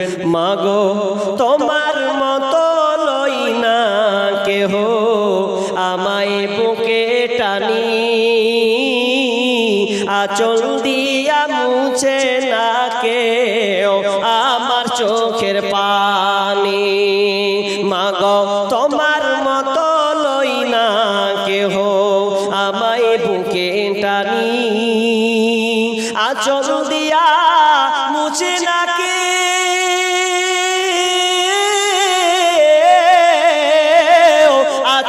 মাগো, তোমার মতো লই না কেহ, আমায় বুকে টানি। আচল দিয়া মুছে না কেউ আমার চোখের পানি। মাগো, তোমার মতো লই না কেহ, আমায় বুকে টানি। আচল দিয়া মুছে না কে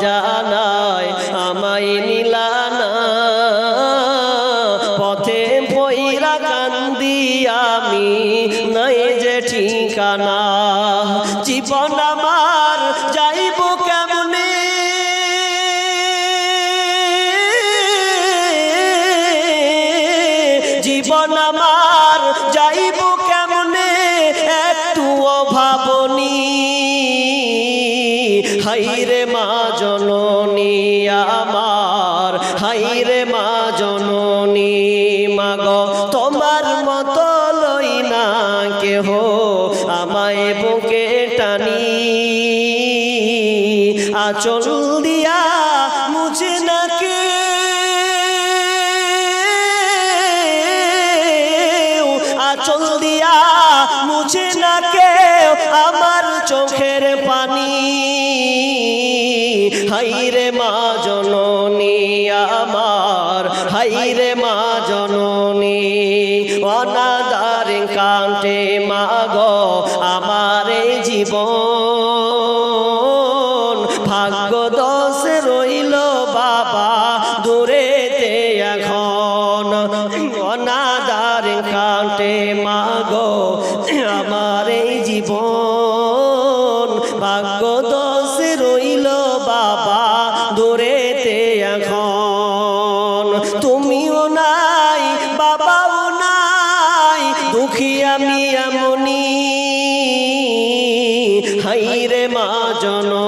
গেলা কোন আচল দিয়া মুছে না কে আচল দিয়া মুছে না কেউ আমার চোখের পানি? হাইরে মা জননী আমার, হাইরে মা জননী, অনাদার কান্টে মা গো আমার জীবন। আমি এমনি হাইরে মা জননী।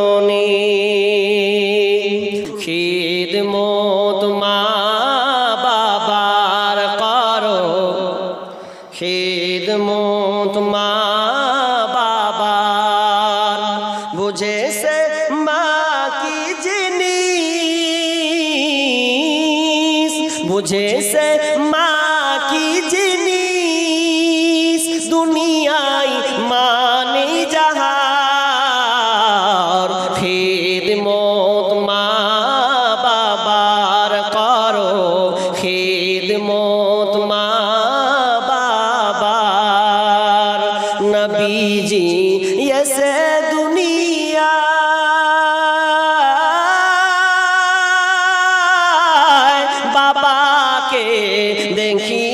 দুনিয়ায় মানে যাহার। খিদমত মা বাবার করো। খিদমত মা বাবার। নবীজি এসে দুনিয়া বাবাকে দেখিতে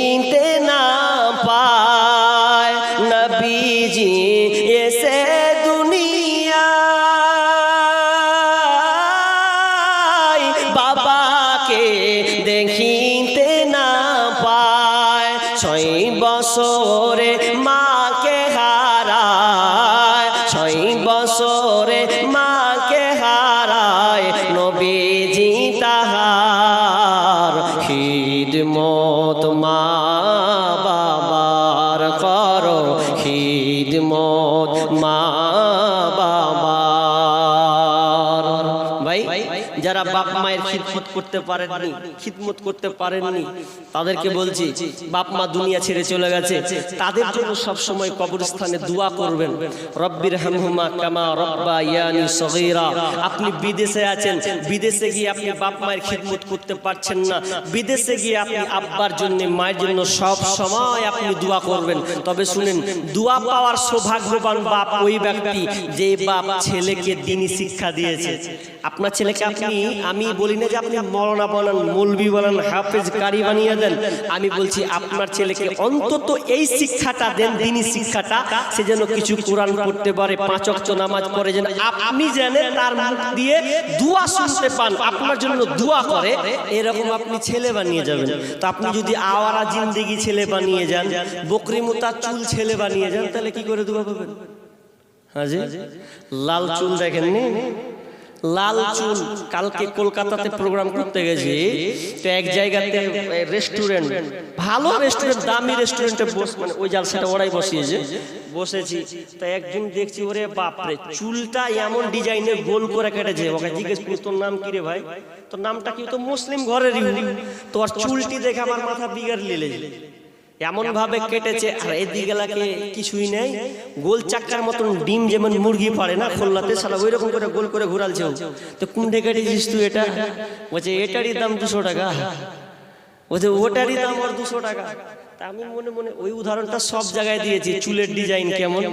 ছয় বছরে মাকে করতে পারেননি খিদমত করতে পারেননি। তাদেরকে বলছি বাপ মা দুনিয়া ছেড়ে চলে গেছে। তাদের জন্য সব সময় কবরস্থানে দোয়া করবেন। রব্বির হামহুমা কামা রব্বা ইয়ানি সগীরা। আপনি বিদেশে আছেন বিদেশে গিয়ে আপনি বাপ মায়ের খিদমত করতে পারছেন না। বিদেশে গিয়ে আপনি আব্বার জন্য মায়ের জন্য সব সময় আপনি দোয়া করবেন। তবে শুনেন দোয়া পাওয়ার সৌভাগ্যবান বাপ ওই ব্যক্তি যে বাপ ছেলেকে দিনই শিক্ষা দিয়েছে। আপনার ছেলেকে আপনি আমি বলি না যে আপনি মরনা বানান মৌলবি বলেন, হাফেজ কারি বানিয়ে দেন। আমি বলছি, আপনার ছেলেকে অন্তত এই শিক্ষাটা দেন দিনই শিক্ষাটা, সে যেন কিছু কোরআন পড়তে পারে, পাঁচ অক্ট নামাজ পড়ে যেন। আপনি জানেন তার মুখ দিয়ে দুয়া শুনতে পান, আপনার জন্য দুয়া করে, এরকম আপনি ছেলে বানিয়ে যাবেন। তো আপনি যদি আওয়ারা জিন্দেগি ছেলে বানিয়ে যান, বকরি মোতা চুল ছেলে বানিয়ে যান, তাহলে কি করে দুয়া পাবেন? হ্যাঁ লাল চুল দেখেননি? লাল চুল। কালকে কলকাতাতে প্রোগ্রাম করতে গেছি। তো এক জায়গাতে রেস্টুরেন্ট ভালো রেস্টুরেন্ট দামি রেস্টুরেন্টে বস মানে ওই জালসাটা ওরাই বসিয়েছে। বসেছি। তা একজন দেখছি ওরে বাপরে চুলটা এমন ডিজাইনে গোল করে কেটেছে। ওকে জিজ্ঞেস করি তোর নাম কি রে ভাই? তোর নামটা কি? তো মুসলিম ঘরের তোর চুলটি দেখে আমার মাথা বিগার লিলে। এমন ভাবে কেটেছে আর এদিকে লাগে কিছুই নেই। গোল চাক্কার মতন ডিম যেমন মুরগি পারে না খোল্লাতে সালা ওই রকম করে গোল করে ঘুরালছে। তো কুন্ডে কেটেছিস তুই এটা? বলছে এটারই দাম দুশো টাকা। বলছে ওটারই দাম আর দুশো টাকা। আমি মনে মনে ওই উদাহরণটা সব জায়গায় দিয়েছি চুলের ডিজাইন কেমন।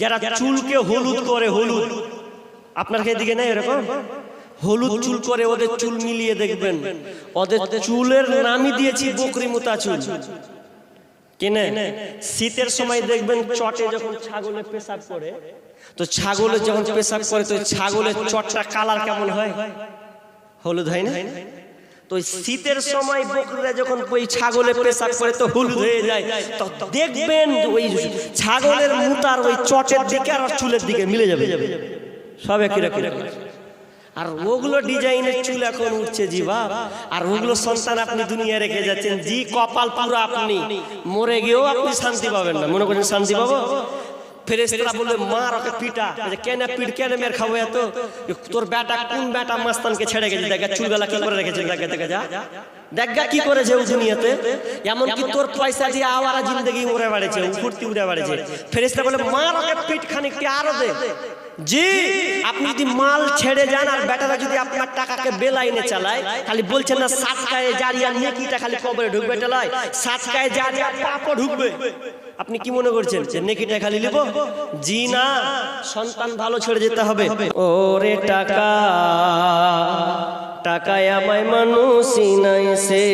যারা চুলকে হলুদ করে হলুদ। আপনার দিকে নেই এরকম? হলুদ চুল করে ওদের চুল মিলিয়ে দেখবেন। ওদের চুলের নামই দিয়েছি বকরি মোতা চুল। কিনে শীতের সময় দেখবেন চটে যখন ছাগলে পেশাব করে তো ছাগলে যখন পেশাব করে তো ছাগলের চটটা কালার কেমন হয়? হলুদ হয় না? তো শীতের সময় বকরিরা যখন ওই ছাগলে পেশাব করে তো হলুদ হয়ে যায়। তো দেখবেন ওই ছাগলের মুতার ওই চটের দিকে আর চুলের দিকে মিলে যাবে। সব একই রকম। আর ওগুলো ডিজাইনের চুল এখন উঠছে জি বাপ। আর ওগুলো সন্তান আপনি দুনিয়া রেখে যাচ্ছেন, জি কপাল পুরো আপনি। মরে গিয়েও আপনি শান্তি পাবেন না। মনে করছেন শান্তি পাবো? ওকে খাব তোর বেটা বেটা মাস্তানকে ছেড়ে গেছে? কি করে রেখেছে? যা। কি করেছে ও দুনিয়াতে? এমন তোর পয়সা উড়ে ফুর্তি উড়ে ফেরেস্তা বলে মার ওকে পিট খানিকটি আরও দে। জি, আপনি যদি মাল ছেড়ে যান আর বেটারা যদি আপনার টাকাকে বেলাইনে চালায়, খালি বলছেন না, সাতকায় জারিয়া নেকিটা খালি কবরে ঢুকবে চালায় সাতকায় জারিয়া পাপও ঢুকবে। আপনি কি মনে করছেন যে নেকিটা খালি নেব জি না, সন্তান ভালো ছেড়ে যেতে হবে। ওরে টাকা। টাকায় আমায় মানুষই নাইছে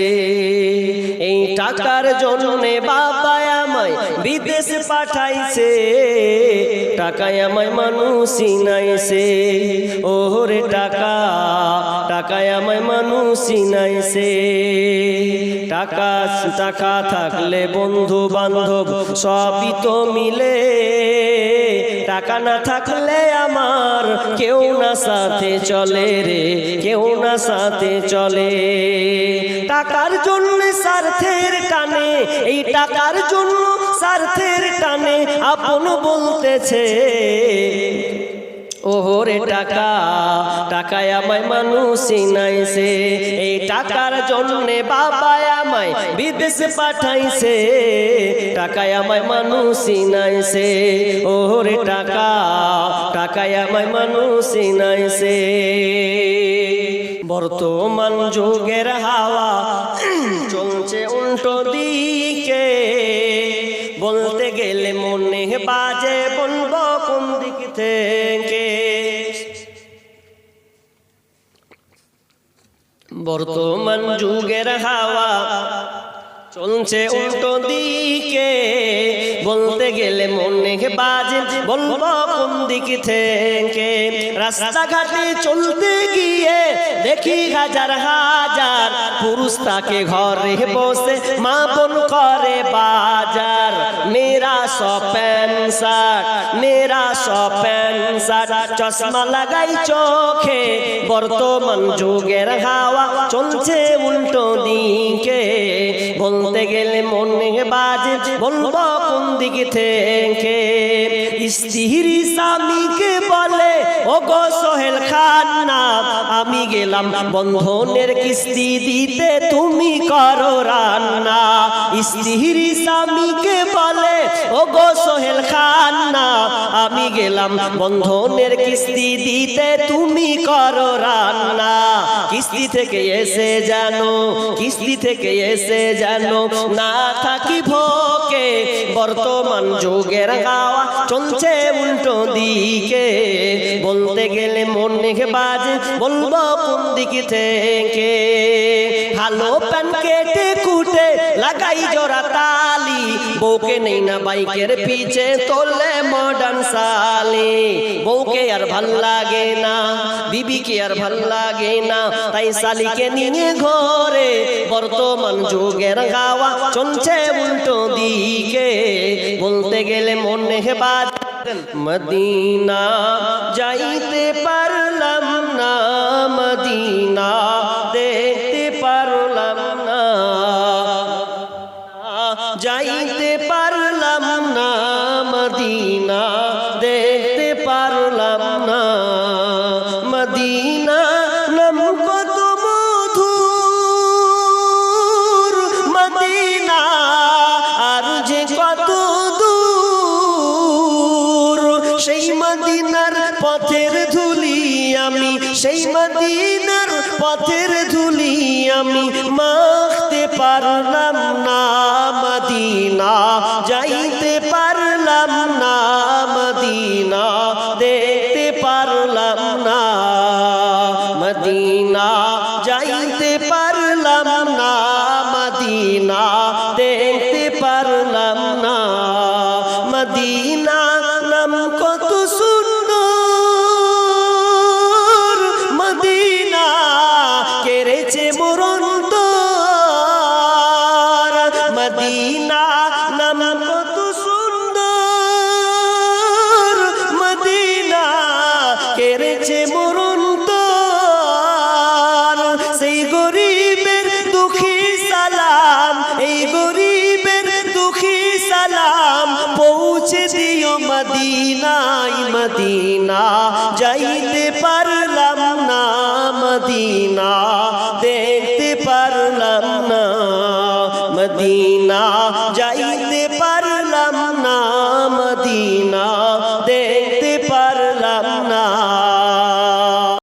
এই টাকার জন্যে বাবা আমায় বিদেশ পাঠাইছে। টাকায় আমায় মানুষই নাইছে ওরে টাকা, টাকায় আমায় মানুষই নাইছে টাকা টাকা থাকলে বন্ধু বান্ধব সবই তো মিলে। টাকা না থাকলে আমার কেউ না সাথে চলে রে, কেউ না সাথে চলে। টাকার জন্য স্বার্থের কানে এই টাকার জন্য স্বার্থের কানে আপন বলতেছে। ওহরে টাকা, টাকায় আমায় মানুষই নাইছে এই টাকার জন্যে বাবা আমায় বিদেশে পাঠাইছে। টাকায় আমায় মানুষই নাইছে ওহরে টাকা, টাকায় আমায় মানুষই নাইছে বর্তমান যুগের হাওয়া চলছে উল্টো বলতে গেলে মনে বাজে বলব কোন দিক থেকে। বর্তমান যুগের হাওয়া চলছে উল্টো দিকে, বলতে গেলে মনে বাজে, বলব কোন দিক থেকে? রাস্তাঘাটে চলতে গিয়ে দেখি হাজার হাজার পুরুষ তাকে ঘরে বসে মা বোন করে বাজার। মেরা সো প্যান্ট শার্ট মেরা সো প্যান্ট শার্ট চশমা লাগাই চোখে। বর্তমান যুগের হাওয়া চলছে উল্টো দিকে বলতে গেলে মনে বাজে। বলব কোন দিকে থেকে? স্ত্রী স্বামীকে বলে ও গো সোহেল খান না, আমি গেলাম বন্ধনের কিস্তি দিতে, তুমি করো রান্না। স্ত্রী স্বামীকে বলে ও গো সোহেল খান না, আমি গেলাম বন্ধনের কিস্তি দিতে, তুমি করো রান্না। কিস্তি থেকে এসে জানো কিস্তি থেকে এসে জানো না থাকি ভোকে, বর্তমান যুগের হাওয়া চলছে উল্টো দিকে। বলতে গেলে মনে বাজ বলব কোন দিকে থেকে। ভালো প্যান কেটে কুটে লাগাই জোড়া তালি। বউকে নেই না বাইকের পিছে, তোলে মডার্ন সালি বউকে আর ভালো লাগে না। বিবিকে আর ভালো লাগে না। তাই সালিকে নিয়ে ঘরে বর্তমান যুগের গাওয়া চলছে উল্টো দিকে। বলতে গেলে মনে বাজ মদিনা, যাইতে পারলাম না মদিনা, দেখতে পারলাম না। যাইতে পারলাম না মদিনা। আমি মাখতে পারলাম সালাম পৌঁছে দিও মদিনাই মদিনা যাইতে পারলাম না মদিনা।